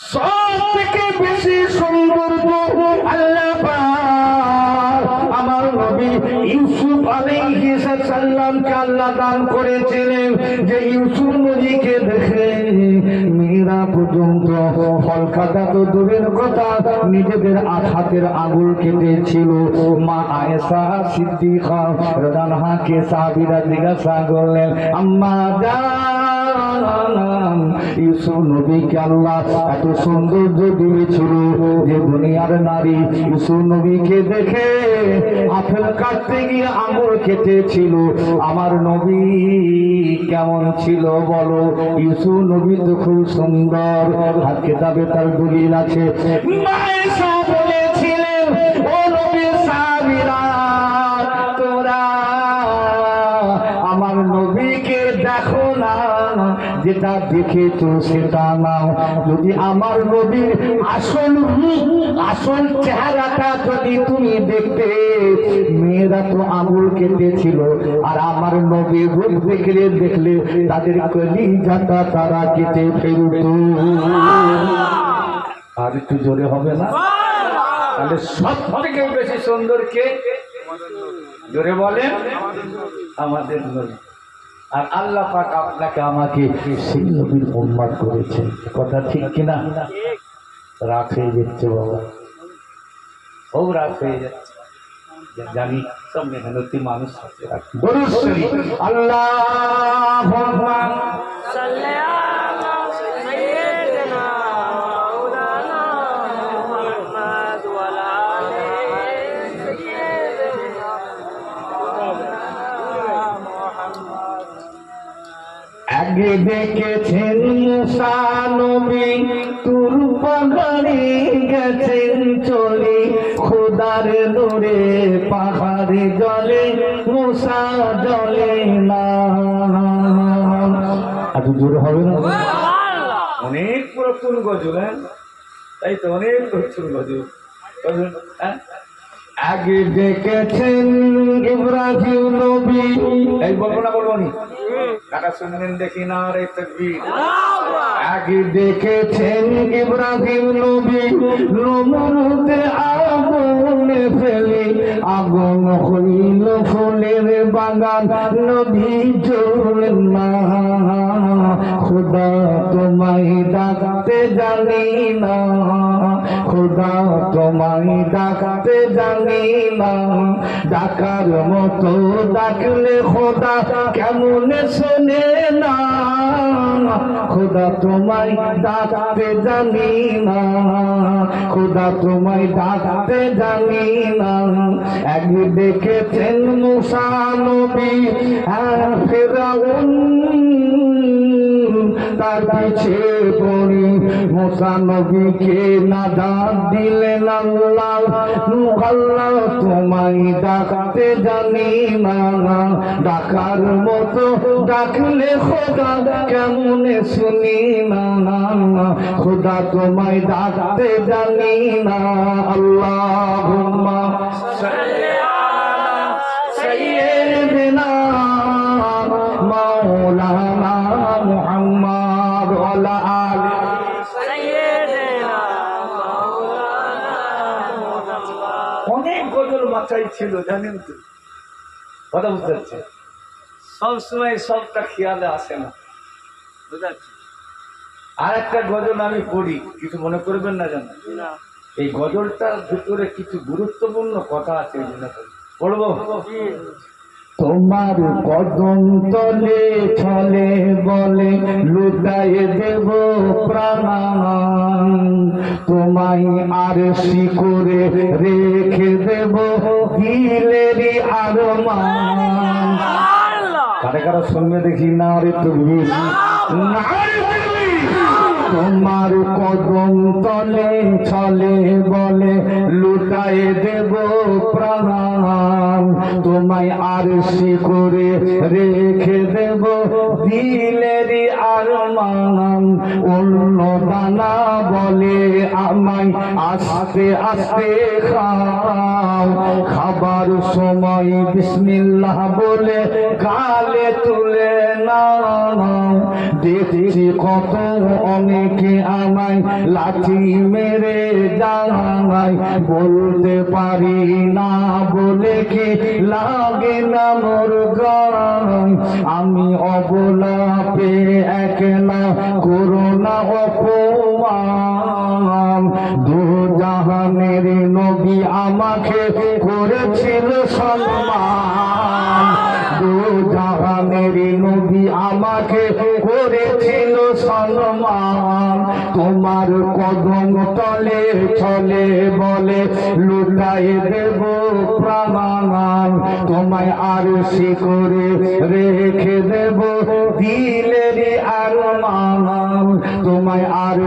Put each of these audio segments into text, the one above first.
সব থেকে বেশি সৌন্দর্য আল্লাহ আমার নবী ইউসুফ আলাইহিস সালামকে আল্লাহ দান করেছিলেন যে ইউসুফ নবীকে দেখে ফল তো দূরের কথা, নিজেদের আঘাতের আঙুল কেটেছিল। মা আয়েশা সিদ্দিকা জিজ্ঞাসা করলেন, আম্মা জান। ইউসুফ নবীকে আল্লাহ এত সৌন্দর্য দিয়েছিল যে দুনিয়ার নারী, ইউসুফ নবীকে দেখে আপেল কাটতে গিয়ে আঙুল কেটেছিল। আমার নবী কেমন ছিল বলো? ইউসুফ নবী তো খুব সুন্দর। হাত কেতাবে তার দলিল আছে। মায়েশা যেটা দেখেছ সেটা নাও। যদি আমার নবীর আসল আসল চেহারাটা যদি তুমি দেখতে, মেয়েরা তো আঙুল কেটেছিল, আর আমার নবীর রূপ দেখলে দেখলে তাদের কলিজাটা তারা কেটে ফেলত। আর একটু জোরে হবে না? তাহলে সব থেকে বেশি সুন্দর কে জোরে বলেন আমাদের নবী। আর আল্লাহ পাক আপনাকে আমাকে সেই উন্মাদ করেছে। কথা ঠিক কিনা? রাত হয়ে যাচ্ছে বাবা। ও রাত হয়ে যাচ্ছে। জানি সব মেহনতি মানুষ আছে। আল্লাহ দেখেছেন মুসা নবী তুর পাহাড়ে গেছেন চলে খোদার দূরে পাহাড়ে জলে মুসা জলে না। এত জোর হবে না? অনেক পুরাতন গজল হ্যাঁ? তাই তো অনেক পুরাতন গজল। গজল, হ্যাঁ? আগে দেখেছেন ইব্রাহিম নবী। এই বলব না? বলব নি কাটা শুনলেন দেখি না রে তকবীর। আগে দেখেছেন ইব্রাহিম নবী নমরুদে আগুনে ফেলে আগুন হইল ফুলের বাগান নবী জ্বলেন না খোদা তোমায় ডাকতে জানি না। খোদা তোমায় ডাকতে জানি না ডাকার মতো ডাকলে খোদা কেমন শোনে না খোদা তোমায় ডাকতে জানি না খোদা তোমায় ডাকতে জানি না এক দেখেছেন মুসা নবী হ্যাঁ ফেরাউন। তার পিছে পড়ি। মোসা নবীকে নাদান দিলেন আল্লাহ। আল্লাহ তোমায় ডাকতে জানি না ডাকার মতো ডাকলে খোদা কেমন শুনি না খোদা তোমায় ডাকতে জানি না। আল্লাহ ছিল জানেন তো? কথা বুঝতে পারছি সবসময় সবটা খেয়ালে আসে না। বুঝাচ্ছি। আর একটা গজল আমি পড়ি কিছু মনে করবেন না জানো এই গজলটার ভিতরে কিছু গুরুত্বপূর্ণ কথা আছে। পড়ব তোমার কদম তলে ছলে বলে লুটাই দেব প্রাণ তোমায় আর সি করে রেখে দেব দিলেরই আর কারে কারা শুনবে দেখি না রে তুমি তোমার কদম তলে ছলে বলে লুটাই দেব প্রাণ। তোমায় আর সি করে রেখে দেব দিলেরই আর মান অন্য বলে আমায় আস্তে আস্তে খাও। খাবার সময় বিসমিল্লাহ বলে কালে তুলে নাও। দেখছি কত অনেকে আমায় লাঠি মেরে জানাই বলতে পারি না বলে কি লাগে না মোর আমি অবলা পেয়ে একলা করোনা অপমান। দু জাহানের নবী আমাকে করেছিল সম্মান। দু জাহানের নবী আমাকে করেছিল সম্মান। তোমার কদম তলে চলে বলে লুটাই দেব প্রাণ তোমায় আর করে রেখে দেব দিলের আর মান তোমায় আর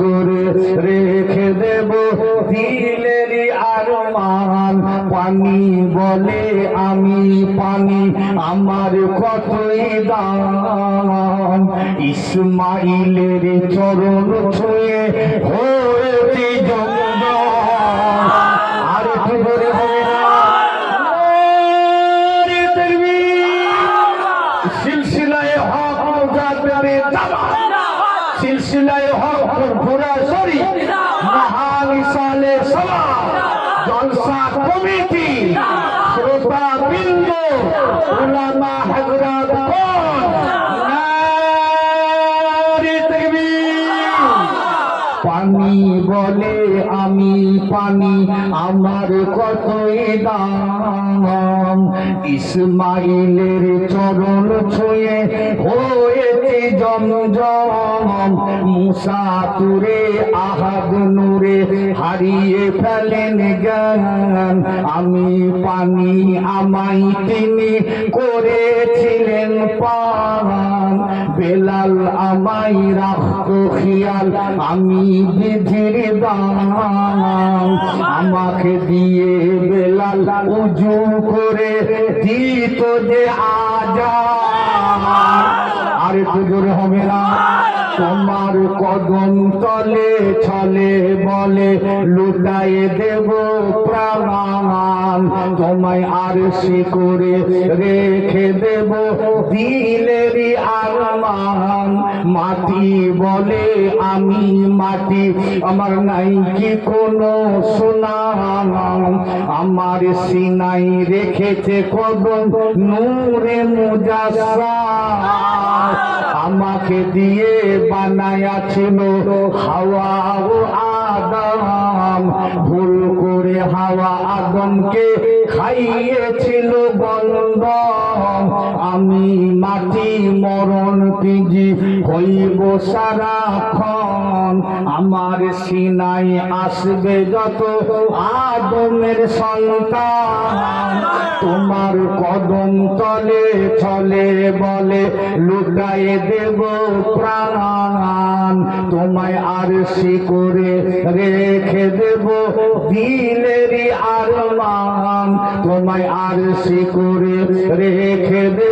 করে রেখে দেব দিলের আর মান পানি বলে আমি পানি, আমার কতই দাম। ইসমাইলের চরণ ছুঁয়ে হয়েছি জন্ম পানি বলে আমি পানি আমার কতই দাম। ইসমাইলের চরণ ছুঁয়ে হয়েছে জমজম মুসা তুরে আহাদ নূরে হারিয়ে ফেলেন জ্ঞান। আমি পানি আমাই তিনি করেছিলেন পান। বেলাল আমাই রাখতো খেয়াল, আমি বিধির দান আমাকে দিয়ে বেলাল উজু করে দিত যে আজা আর একটু জোরে হবে না। তোমার কদম তলে ছলে বলে লুটাই দেব প্রাণ তোমায় আর সে করে রেখে দেব দিলেরই আরমান। মাটি বলে আমি মাটি, আমার নাই কি কোনো সুনাম। আমার সিনাই রেখেছে কদম নূরে মুজাসা আমাকে দিয়ে বানায়াছিল হাওয়া ও আদম। ভুল করে হাওয়া আদমকে খাইয়েছিল গন্ধ আমি মাটি মরণ পিজি হইব সারাক্ষণ। আমার সিনাই আসবে যত আদমের সন্তান। তোমার কদম তলে চলে বলে লুটাই দেব প্রাণ। তোমায় আর করে রেখে দেব দিলেরই আর মান তোমায় আর করে রেখে দেব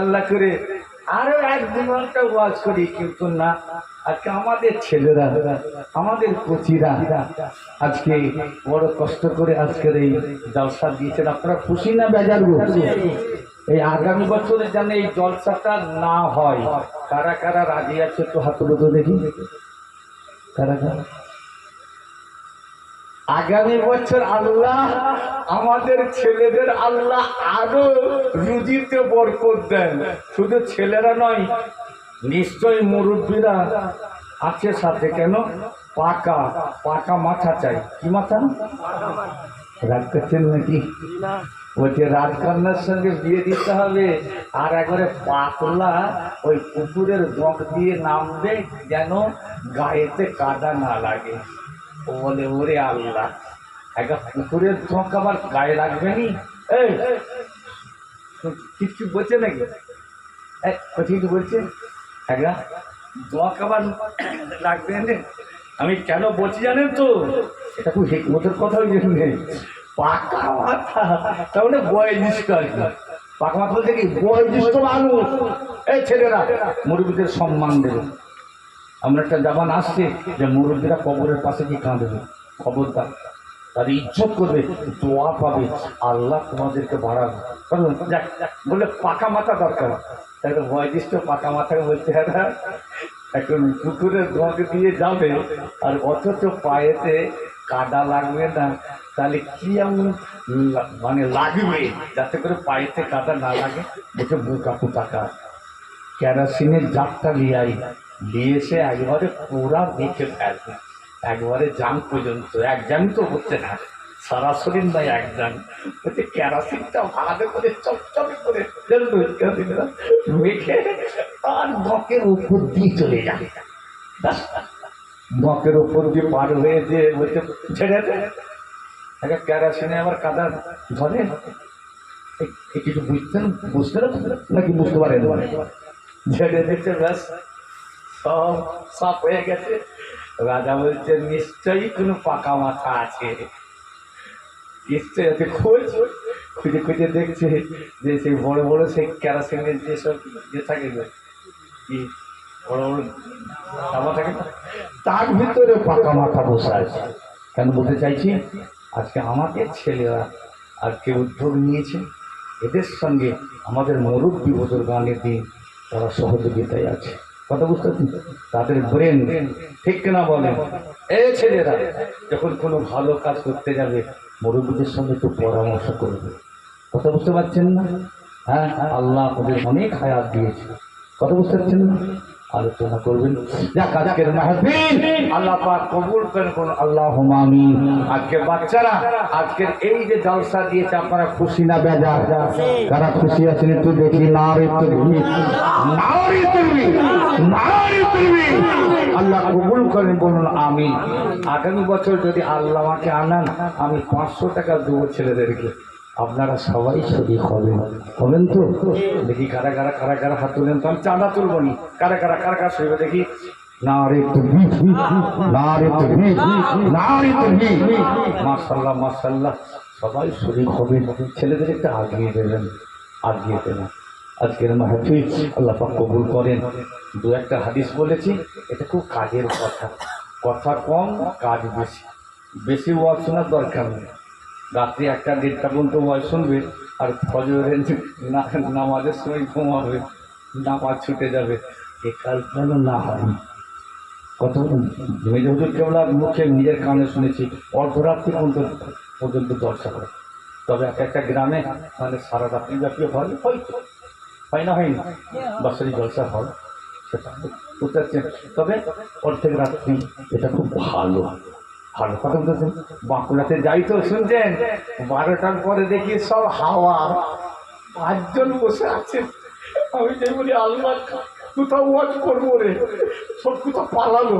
আল্লাহ করে আরও এক দু ঘণ্টা ওয়াজ করি, কিন্তু না। আজকে আমাদের ছেলেরা, আমাদের কচিরা আজকে বড় কষ্ট করে আজকের এই জলসা দিয়েছেন। আপনারা খুশি না বেজার এই আগামী বছরে যেন এই জলসাটা না হয়। কারা কারা রাজি আছে একটু হাত দেখি। কারা কারা? আগামী বছর আল্লাহ আমাদের ছেলেদের আল্লাহ আরও রুজিতে বরকত দেন। শুধু ছেলেরা নয়, নিশ্চয় মুরব্বীরা আছে সাথে কেন? পাকা পাকা মাথা চাই। কি মাথা? রাগ করছেন নাকি? যে রাজকন্যার সঙ্গে বিয়ে দিতে হবে। আর একবারে পাতলা ওই পুকুরের জক দিয়ে নামবে যেন গায়েতে কাদা না লাগে। ও বলে, ওরে আল্লাহ, একটা পুকুরের জক আবার গায়ে লাগবে নি? কিছু বলছে নাকি? কিছু বলছে? একটা দোয়া খাবার লাগবে আমি কেন বলছি জানেন তো? এটা খুব হেকমতের কথা ওই জন্য। পাকা মাথা, তার মানে বয়োজ্যেষ্ঠ পাকা মাথা বলতে কি? বয়োজ্যেষ্ঠ মানুষ। এই ছেলেরা, মুরব্বীদের সম্মান দেবে। আমরা একটা জামান আসছে যে মুরব্বীরা কবরের পাশে কি কাঁদবে খবরদার তাদের ইজ্জত করবে দোয়া পাবে আল্লাহ তোমাদেরকে বাড়াবে? যাক, যাক, বললে পাকা মাথা দরকার। তাহলে বয়োজ্যেষ্ঠ পাকা বলতে হয় এখন পুকুরের দোয়াকে দিয়ে যাবে আর অথচ পায়েতে কাদা লাগবে না। তাহলে কি এমন মানে লাগবে যাতে করে পায়েতে কাদা না লাগে? বলছে বুকা পুতাকা কেরোসিনের জাতটা নিয়ে আই নিয়ে এসে একবারে পুরা মেখে ফেলবে একবারে জাম পর্যন্ত এক জাম তো হচ্ছে না। সরাসরি নয় এক জাম হচ্ছে কেরোসিনটা ভালো করে চকচকে করে মেখে আর বকের উপর দিয়ে চলে ব্যাস, বকের উপর দিয়ে পার হয়ে যে বলছে ছেড়ে দে। একটা কেরোসিনে আবার কাদা ধরে। কিছু বুঝতেন বুঝতে নাকি বুঝতে পারেন ঝেড়ে দিচ্ছে ব্যাস। সব সব হয়ে গেছে। রাজা বলছে, নিশ্চয়ই কোনো পাকা মাথা আছে। নিশ্চয়ই আছে। খোঁজ, খুঁজে খুঁজে দেখছে যে সেই বড় বড় সেই কেরোসিনের যেসব ইয়ে থাকে বড় বড় ডাবা থাকে তার ভিতরে পাকা মাথা বসে আছে। কেন বলতে চাইছি? আজকে আমাদের ছেলেরা আজকে উদ্যোগ নিয়েছে। এদের সঙ্গে আমাদের মুরব্বী বুজুর্গানের দিন তারা সহযোগিতায় আছে। কথা বুঝতে? তাদের ব্রেন ঠিক কিনা বলেন এই ছেলেরা, যখন কোনো ভালো কাজ করতে যাবে, মুরব্বীদের সঙ্গে একটু পরামর্শ করবে। কথা বুঝতে পারছেন না? হ্যাঁ আল্লাহ আপনাদের অনেক হায়াত দিয়েছে। কথা বুঝতে পারছেন না? আলোচনা করবেন। যাক, আজকের মাহফিল আল্লাহ পাক কবুল করেন কোন আল্লাহ আমিন। আজকে বাচ্চারা, আজকের এই যে জলসা দিয়েছে, আপনারা খুশি না বেজার? কারা খুশি আছেন একটু দেখি? না রে আল্লাহ কবুল করেন, বলুন আমি আগামী বছর যদি আল্লাহ আমাকে আনান, আমি পাঁচশো টাকা দেবো ছেলেদেরকে। আপনারা সবাই শরীর হবেন হবেন তো? দেখি কারা কারা কারা কারা হাত তুলেন তো আমি চাঁদা তুলবো নি। কারা কারা কারা কারা শরীর দেখি। না রে তুমি না রে তুমি না তুমি মার্শাল্লাহ মার্শাল্লাহ সবাই শরীর হবে। ছেলেদের একটু আগিয়ে দেবেন আগিয়ে দেবেন। আজকের মাহফিল আল্লাহ পাক কবুল করেন। দু একটা হাদিস বলেছি, এটা খুব কাজের কথা। কথা কম, কাজ বেশি। বেশি ওয়াজ দরকার নেই। রাত্রি একটা দেড়টা পর্যন্ত ওয়াজ শুনবে। আর ফজরের নামাজের সময় ঘুমাবে, নামাজ ছুটে যাবে। এ কাজ না হয়। কত মেজ হুজুর কেবলার মুখে নিজের কানে শুনেছি অর্ধরাত্রি পর্যন্ত পর্যন্ত দর্শা করে। তবে এক একটা গ্রামে মানে সারা রাত্রি ব্যাপী হয়, হয়তো। হয় না হয় না? বাৎসরিক জলসা হয়, সেটা। তবে অর্ধেক রাত্রি এটা খুব ভালো। ভালো কথা বলতেছেন বাঁকুড়াতে যাই তো শুনছেন, বারোটার পরে দেখি সব হাওয়া। পাঁচজন বসে আছেন আমি যে বলি আল্লাহ কোথাও ওয়াজ করব রে। সব কোথাও পালালো।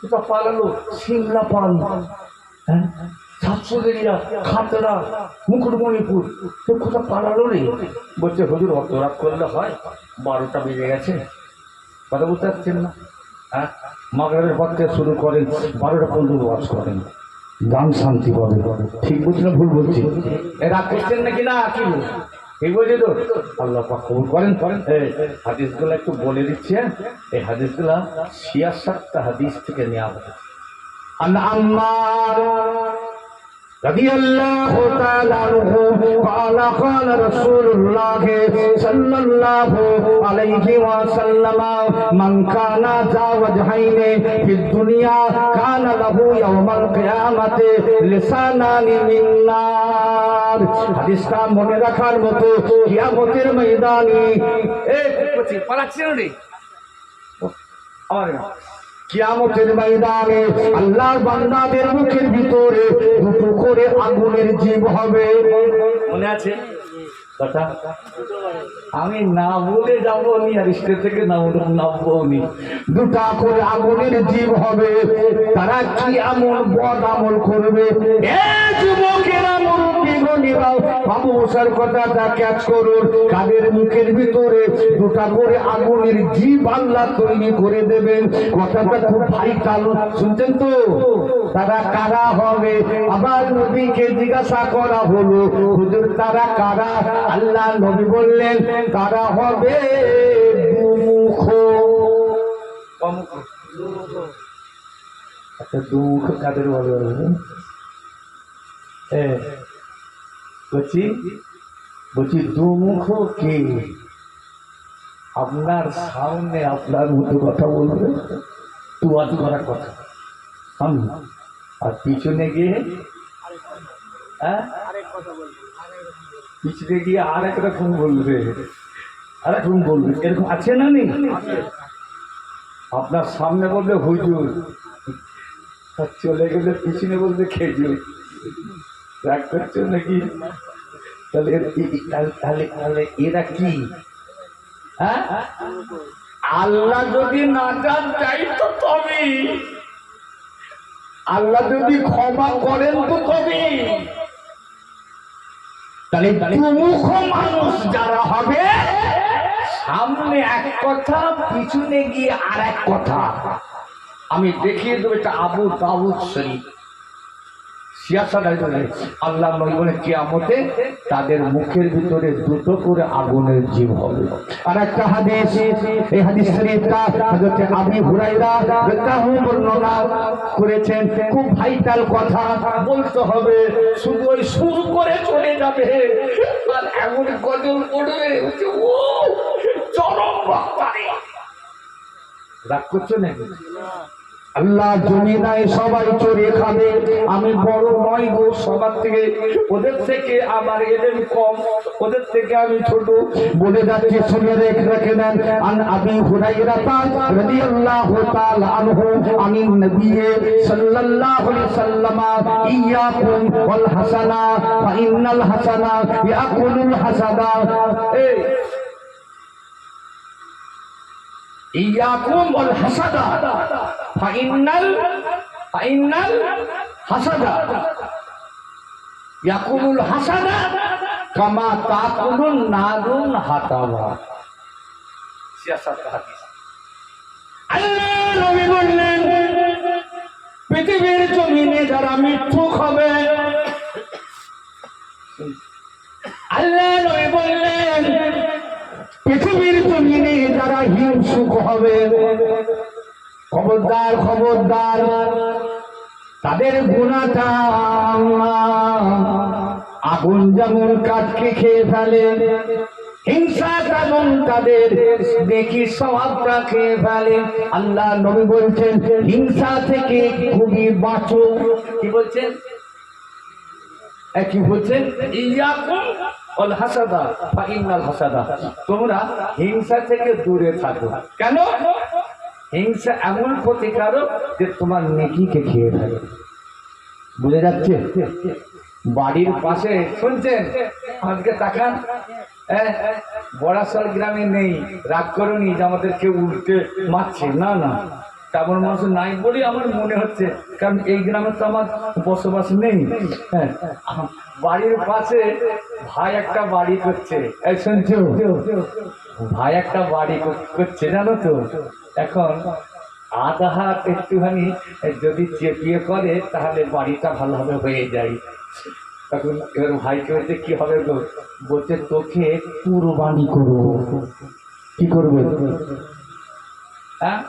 কোথাও পালালো? সিমলা পাল। হ্যাঁ? সাতশোদেরিয়া খাতড়া, মুকুটমণিপুর। সে কোথাও পালালো রে। বলছে, হুজুর, অত রাত করলে হয়? বারোটা বেজে গেছে। কথা বুঝতে পারছেন না? হ্যাঁ? মাগরের পর থেকে শুরু করেন, বারোটা পর্যন্ত ওয়াজ করেন। গান শান্তি পাবে। ঠিক বলছি না ভুল বলছি? এরা করছেন নাকি না কি ঠিক বলছি তো? আল্লাহ পাক কবুল করেন। করেন হাদিসগুলো একটু বলে দিচ্ছি হ্যাঁ? এই হাদিসগুলো সাতটা হাদিস থেকে নেওয়া হবে আল্লাহ رضي الله تعالى عنه قال قال رسول الله صلى الله عليه وسلم من كان ذا وجهين في الدنيا كان له يوم القيامة لسانان من نار হাদিসটা মনে রাখার মতো কিয়ামতের ময়দানে এ পালাচ্ছি না রে আমার কিয়ামতের ময়দানে আল্লাহর বান্দাদের মুখের ভিতরে দুটো করে আগুনের জীব হবে। মনে আছে? আমি না বলে যাব নি, আর স্টেজ থেকে নামবো নি। দুটা করে আগুনের জীব হবে। তারা কি আমল বদ আমল করবে? এ যুবকেরা মুখের ভিতরে দুটা করে আগুনের তৈরি করে দেবেন। কথাটা ভাইটাল শুনছেন তো? তারা কারা হবে? আবার নবীকে জিজ্ঞাসা করা হলো তারা কারা? আল্লাহ নবী বললেন তারা হবে দুমুখ। দুমুখ কাদের বলবেন এ, বলছি বলছি, দুমুখ কে? আপনার সামনে আপনার মতো কথা বলবে? তুয়াজ করার কথা। আমি আর পিছনে গিয়ে হ্যাঁ? পিছনে গিয়ে আর এক রকম বলবে। আর এক রকম বলবে। এরকম আছে না নেই? আপনার সামনে বলবে, হুজুর। চলে গেলে পিছনে বলবে, খেজুর। রাগ করছ নাকি? তাহলে তাহলে- তাহলে এরা কি? হ্যাঁ? আল্লাহ যদি না যান চাই তো তবে। আল্লাহ যদি ক্ষমা করেন তো তবে। তাহলে প্রমুখ মানুষ যারা হবে, সামনে এক কথা, পিছনে গিয়ে আর এক কথা। আমি দেখিয়ে দেবো এটা আবু দাউদ শরীফ। আল্লাহ নবী বলে কিয়ামতে তাদের মুখের ভিতরে দুটো করে আগুনের জীব হবে। আর একটা হাদিস এই হাদিস শরীফটা হযরত আবি হুরায়রা রাদিয়াল্লাহু বর্ণনা করেছেন খুব ভাইটাল কথা। বলতে হবে শুধু ওই শুরু করে চলে যাবে। আর এমন গজল বলছে, ও চরম রাগ করছ নাকি? আল্লাহ জমিনায় সবাই চড়ে খাবে। আমি বড় নয় গো, সবার থেকে। ওদের থেকে আমার এলেন কম, ওদের থেকে আমি ছোট। বলে যাচ্ছি, শুনে রেখে রেখে নেন। আন আবি হুরাইরা রাদিয়াল্লাহু তাআলা আনহু আনিন নবী সাল্লাল্লাহু আলাইহি সাল্লাম ইয়াকুম ওয়াল হাসানা ফা ইন্নাল হাসানা, ইয়াকুলুল হাসাদা এই ইয়াকুম ওয়াল হাসাদা। Final final হাসাদা। ইয়াকুলুল হাসাদা কামা তাকুলুন নারুন হাতাওয়া। সিয়াসাত হাদিস। আল্লাহ নবী বললেন পৃথিবীর জমিনে যারা মিথ্যুক হবে আল্লাহ নবী বললেন পৃথিবীর জমিনে যারা হিংসুক হবে, খবরদার খবরদার, তাদের গুণাটা আগুন যেমন কাঠকে খেয়ে ফেলে, হিংসা তেমন তাদের দেখি স্বভাবটা খেয়ে ফেলে। আল্লাহ নবী বলছেন, হিংসা থেকে খুবই বাঁচো। কি বলছেন? কি বলছেন হাসাদা তোমরা হিংসা থেকে দূরে থাকো। কেন? হিংসা এমন ক্ষতিকারক যে তোমার নেকিকে খেয়ে ফেলে। বুঝে যাচ্ছে? বাড়ির পাশে, শুনছেন? আজকে তাকান। বড়াসল গ্রামে নেই। রাগ করুনি যে আমাদেরকে উল্টে মারছে। না না। তেমন মানুষ নাই বলেই আমার মনে হচ্ছে, কারণ এই গ্রামে তো আমার বসবাস নেই। হ্যাঁ বাড়ির পাশে ভাই একটা বাড়ি করছে। ভাই একটা বাড়ি করছে, জানো তো? এখন আধা হাত একটুখানি যদি চেপিয়ে করে, তাহলে বাড়িটা ভালোভাবে হয়ে যায়। তখন এবার ভাইকে বলছে, কি হবে গো? বলছে, তোকে কুরবানি করব। কি করবে? হ্যাঁ?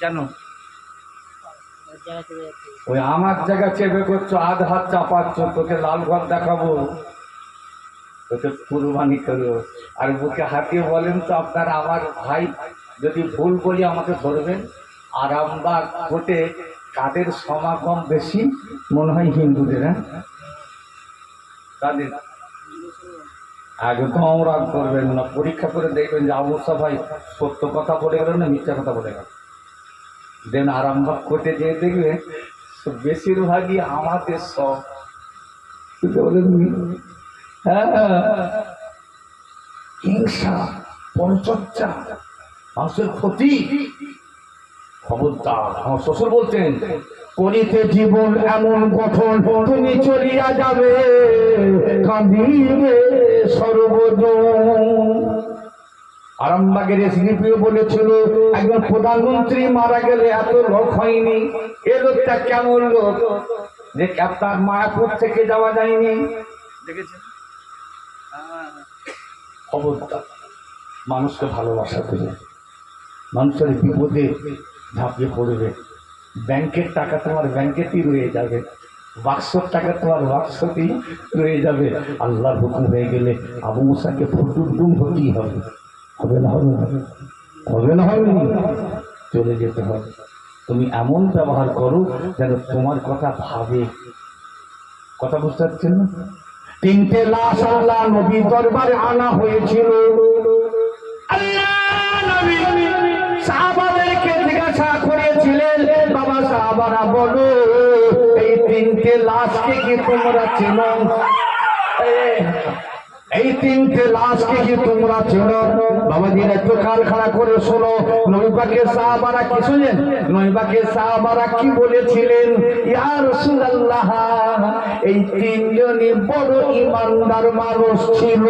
কেন? ওই আমার জায়গা চেপে করছ আধ হাত চাপাচ্ছ, তোকে লাল ঘর দেখাবো। তোকে কুরবানি করব। আর বুকে হাতিয়ে বলেন তো, আপনার আমার ভাই যদি ভুল বলি আমাকে ধরবেন? আরামবাগ কোর্টে কাদের সমাগম বেশি, মনে হয় হিন্দুদের হ্যাঁ? কাদের একদম রাগ করবেন না। পরীক্ষা করে দেখবেন যে আবুসা ভাই সত্য কথা বলে গেল না মিথ্যা কথা বলে গেল দেন আরামবাগ কোর্টে যেয়ে দেখবে বেশিরভাগই আমাদের সব। বলেন হ্যাঁ হিংসা পরচর্চা মানুষের ক্ষতি। খবরদার, আমার শ্বশুর বলতেন, করিতে জীবন এমন গঠন তুমি চলিয়া যাবে, কাঁদিবে সর্বজন। আরামবাগের এসডিপিও বলেছিল, একজন প্রধানমন্ত্রী মারা গেলে এত লোক হয়নি। এ লোকটা কেমন লোক? যে আপনার মায়াপুর থেকে যাওয়া যায়নি। দেখেছেন মানুষকে ভালোবাসা করে মানুষের বিপদে ঝাঁপিয়ে পড়বে। ব্যাংকের টাকা তোমার ব্যাংকেতেই রয়ে যাবে। বাক্সর টাকা তোমার বাক্সতেই রয়ে যাবে। আল্লাহর হুকুম হয়ে গেলে আবু মুসাকে ফুটুডুম হতেই হবে। হবে না হবে? হবে না হবে? চলে যেতে হবে। তুমি এমন ব্যবহার করো যেন তোমার কথা ভাবে। কথা বুঝতে পারছেন না? তিনটে লাশ আল্লাহ নবী দরবারে আনা হয়েছিল। সাহাবাদেরকে জিজ্ঞাসা করেছিলেন, বাবা সাহাবারা, বলো, এই তিনটে লাশকে কি তোমরা চেনো? এই তিনটে লাশকে কি তোমরা চেনো? বাবাজির একটু কান খাড়া করে শোনো। নৈবাকে সাহাবারা কি শুনেন? নৈবাকে সাহাবারা কি বলেছিলেন? ইয়া রাসূলুল্লাহ এই তিনজনই বড় ইমানদার মানুষ ছিল।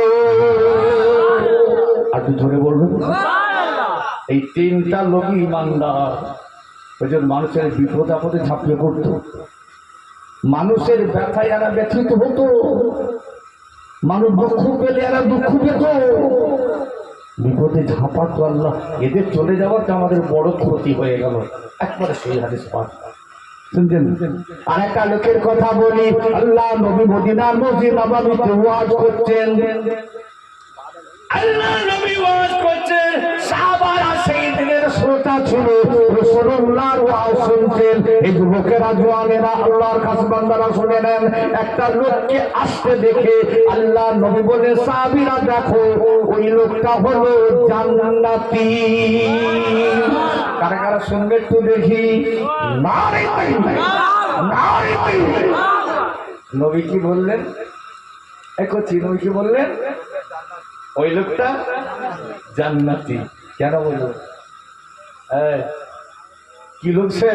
আর ধরে বলবেন? এই তিনটা লোকই ইমানদার। ওই যে মানুষের বিপদ আপদে ঝাঁপিয়ে পড়তো। মানুষের ব্যথায় এরা ব্যথিত হতো। মানুষ দুঃখ পেলে এরা দুঃখ পেত বিপদে ঝাঁপাতো আল্লাহ। এদের চলে যাওয়াতে আমাদের বড় ক্ষতি হয়ে গেল। একবারে সেই হাদিস পাঠ। শুনছেন? আর একটা লোকের কথা বলি, আল্লাহ নবী মদিনার মসজিদ আবার করছেন নবী সেই শ্রোতা ছিল। এই যুবকেরা শুনে নেন। একটা লোককে দেখে নবী বলে দেখো, ওই লোকটা একটু দেখি? নবী কি বললেন? একছি নবী কি বললেন? ওই লোকটা জান্নাতি। কেন এই, কি লোক সে?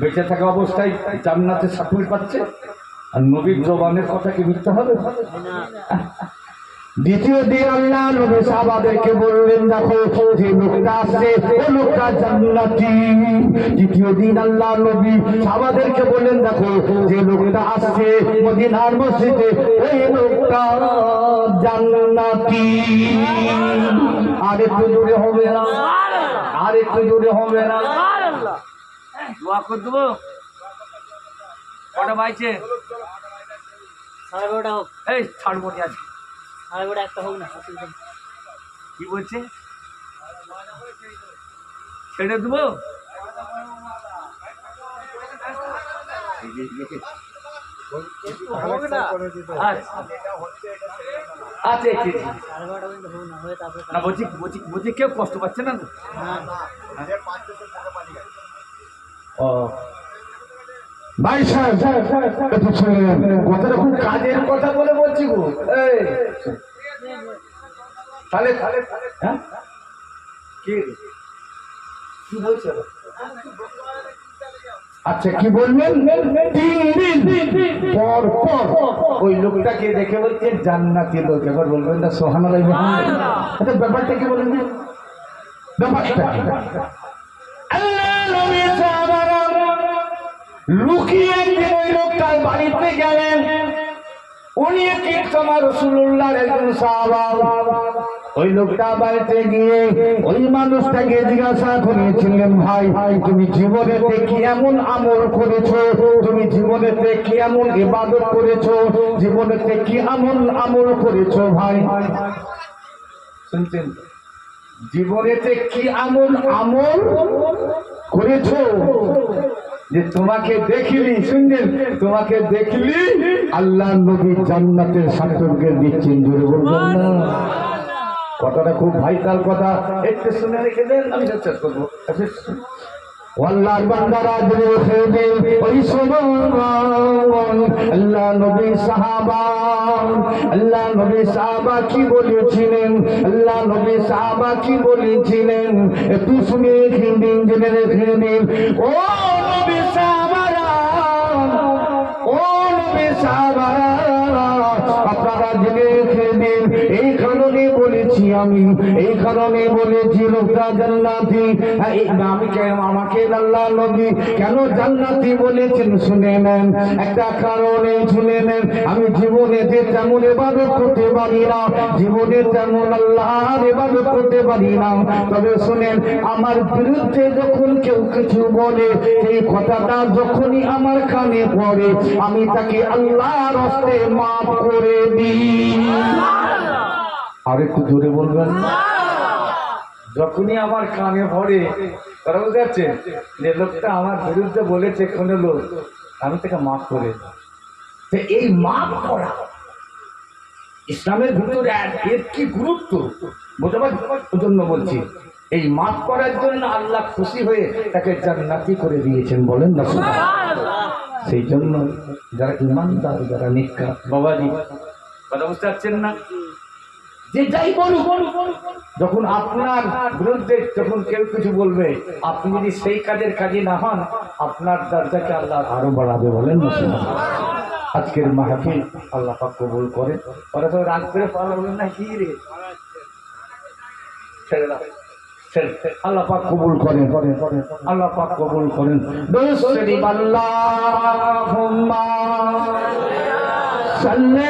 বেঁচে থাকা অবস্থায় জান্নাতে সাফল্য পাচ্ছে? আর নবীর জবানের কথা কি মিথ্যা হবে? দ্বিতীয় দিন আল্লাহ নবী সাহাবাদেরকে বললেন দেখো যে লোকটা আসছে ও লোকটা জান্নাতি। দ্বিতীয় দিন আল্লাহ নবী সাহাবাদেরকে বললেন দেখো যে লোকটা আসছে মদিনার মসজিদে ওই লোকটা জান্নাতি। আর একটু জোরে হবে না। আর একটু জোরে হবে না। দোয়া করে দেবো। কটা বাইছে সাড়ে বারোটা হোক। এই নি আজকে সাড়ে বারোটা একটা হোক না কি বলছে? ছেড়ে দেবো? হবে না? আচ্ছা আচ্ছা আচ্ছা, আচ্ছা। পর্যন্ত হোক না বলছি বলছি বলছি কেউ কষ্ট পাচ্ছে না হ্যাঁ ও। ভাই সাহেব কথাটা খুব কাজের কথা বলে বলছি গো। এই। তাহলে তাহলে হ্যাঁ? কি? কি বলছে? আচ্ছা কি বললেন? তিন দিন পর পর ওই লোকটাকে দেখে বলছে জান্নাতি লোক। এবার বলবেন না সোহান আচ্ছা ব্যাপারটা কি বলেন ব্যাপারটা লুকিয়ে ওই লোকটার বাড়িতে গেলেন। উনি কি তোমার রসুল্লাহর একজন সাহাবা। ওই লোকটা বাড়িতে গিয়ে ওই মানুষটাকে জিজ্ঞাসা করেছিলেন, ভাই ভাই তুমি জীবনেতে কি এমন আমল করেছ? তুমি জীবনেতে কি এমন ইবাদত করেছ? জীবনেতে কি এমন আমল করেছ, ভাই? শুনছেন, জীবনেতে কি আমল আমল করেছ? যে তোমাকে দেখলি শুনলেন? তোমাকে দেখলি আল্লাহ নবী জান্নাতের সার্টিফিকেট দিচ্ছেন জোরে বলবেন না। কথাটা খুব ভাইটাল কথা। একটু শুনে রেখে দেন আমি চেষ্টা করব। আচ্ছা, ওই আল্লাহ আল্লাহ সাহাবা কি বলেছিলেন? আল্লাহ বলেছিলেন? শুনে রেখে ও নবী হ্যাঁ, আমি জীবনে যে তেমন এবাদত করতে পারি না জীবনে তেমন আল্লাহর এবাদত করতে পারি না। তবে শুনেন আমার বিরুদ্ধে যখন কেউ কিছু বলে সেই কথাটা যখনই আমার কানে পড়ে আমি তাকে আল্লাহর হস্তে মাফ করে দিই। আর একটু জোরে বলবেন? যখনই আমার কানে ভরে তারা বুঝতে যে লোকটা আমার বিরুদ্ধে বলেছে কোনো লোক। আমি তাকে মাফ করে এই মাফ করা ইসলামের ভিতরে এর কি গুরুত্ব? বোঝাবার জন্য বলছি এই মাফ করার জন্য আল্লাহ খুশি হয়ে তাকে জান্নাতি করে দিয়েছেন বলেন না সেই জন্য যারা ইমানদার যারা নিকা বাবাজি কথা বুঝতে পারছেন না? যখন আপনার বিরুদ্ধে যখন কেউ কিছু বলবে, আপনি যদি সেই কাজের কাজে না হন, আপনার দরজাকে আল্লাহ আরও বাড়াবে বলেন মুসলমান। আজকের মাহফিল আল্লাহ পাক কবুল করে ওরা তো রাগ করে পারবেন না, কি রে? আল্লাহ পাক কবুল করেন আল্লাহ পাক কবুল করেন। সাল্লি